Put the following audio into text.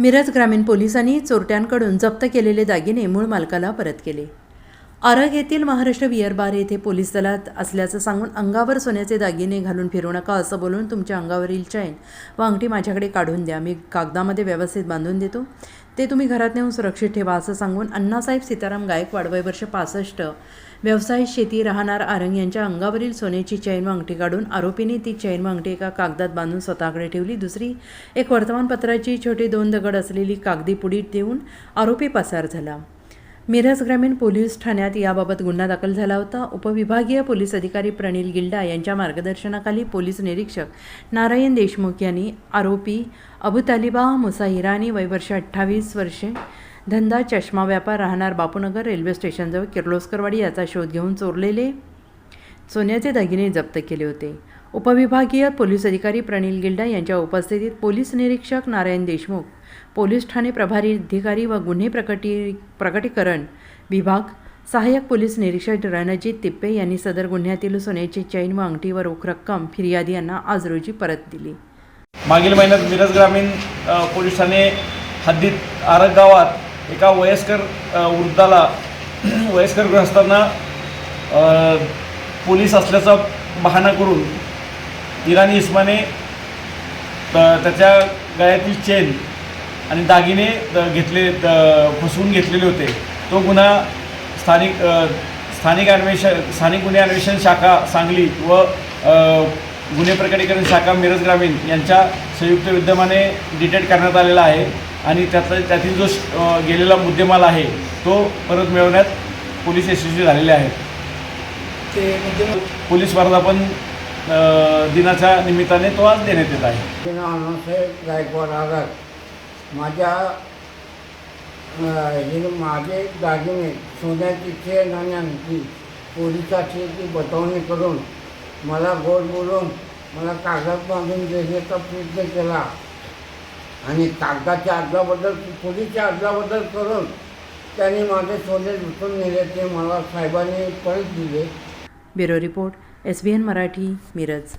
मिरज ग्रामीण पोलिसांनी चोरट्यांकडून जप्त केलेले दागिने मूळ मालकाला परत केले. आरग येथील महाराष्ट्र बियर बार येथे पोलीस दलात असल्याचं सांगून अंगावर सोन्याचे दागिने घालून फिरू नका असं बोलून तुमच्या अंगावरील चैन व अंगठी माझ्याकडे काढून द्या. मी कागदामध्ये व्यवस्थित बांधून देतो. ते तुम्ही घरात नेऊन सुरक्षित ठेवा असं सांगून अण्णासाहेब सीताराम गायकवाड वय वर्ष पासष्ट व्यवसाय शेती राहणार आरंग यांच्या अंगावरील सोन्याची चैन व अंगठी काढून आरोपीने ती चैन व अंगठी एका कागदात बांधून स्वतःकडे ठेवली. दुसरी एक वर्तमानपत्राची छोटी दोन दगड असलेली कागदी पुडीत देऊन आरोपी पसार झाला. मिरज ग्रामीण पोलीस ठाण्यात याबाबत गुन्हा दाखल झाला होता. उपविभागीय पोलीस अधिकारी प्रणील गिल्डा यांच्या मार्गदर्शनाखाली पोलीस निरीक्षक नारायण देशमुख यांनी आरोपी अबू तालिबा मुसा हिराणी वय वर्ष अठ्ठावीस वर्षे धंदा चष्मा व्यापार राहणार बापूनगर रेल्वे स्टेशनजवळ किर्लोस्करवाडी याचा शोध घेऊन चोरलेले सोन्याचे दागिने जप्त केले होते. उपविभागीय पोलीस अधिकारी प्रणील गिल्डा यांच्या उपस्थितीत पोलीस निरीक्षक नारायण देशमुख पोलीस ठाणे प्रभारी अधिकारी व गुन्हे प्रकटी प्रकटीकरण विभाग सहाय्यक पोलीस निरीक्षक रणजित तिप्पे यांनी सदर गुन्ह्यातील सोन्याची चैन व अंगठी व रोख रक्कम फिर्यादी यांना आज रोजी परत दिली. मागील महिन्यात मिरज ग्रामीण पोलीस ठाणे हद्दीत आरग गावात एका वयस्कर वृद्धाला वयस्कर ग्रस्तांना पोलीस असल्याचा बहाणा करून इराणी इस्माने त्याच्या गळ्यातील चेन आणि दागिने घेतले फसवून घेतलेले होते. तो गुन्हा स्थानिक स्थानिक अन्वेषण स्थानिक गुन्हे अन्वेषण शाखा सांगली व गुन्हे प्रकटीकरण शाखा मिरज ग्रामीण यांच्या संयुक्त विद्यमाने डिटेक्ट करण्यात आलेला आहे आणि त्यातला त्यातील जो गेलेला मुद्देमाल आहे तो परत मिळवण्यात पोलीस यशस्वी झालेले आहेत. पोलीस वर्धापन दिनाच्या निमित्ताने तो आज देण्यात येत आहे. गायकवाड आगार. माझ्या हे माझे दागिने सोन्याची चेन आणि आणखी पोलिसाची ती बतावणी करून मला गोड बोलून मला कागदात बांधून देण्याचा प्रयत्न केला. आणि कागदाच्या अर्जाबद्दल पोलीसच्या अर्जाबद्दल करून त्यांनी माझे सोने लुटून नेले ते मला साहेबांनी परत दिले. Bureau report S B N Marathi Miraj.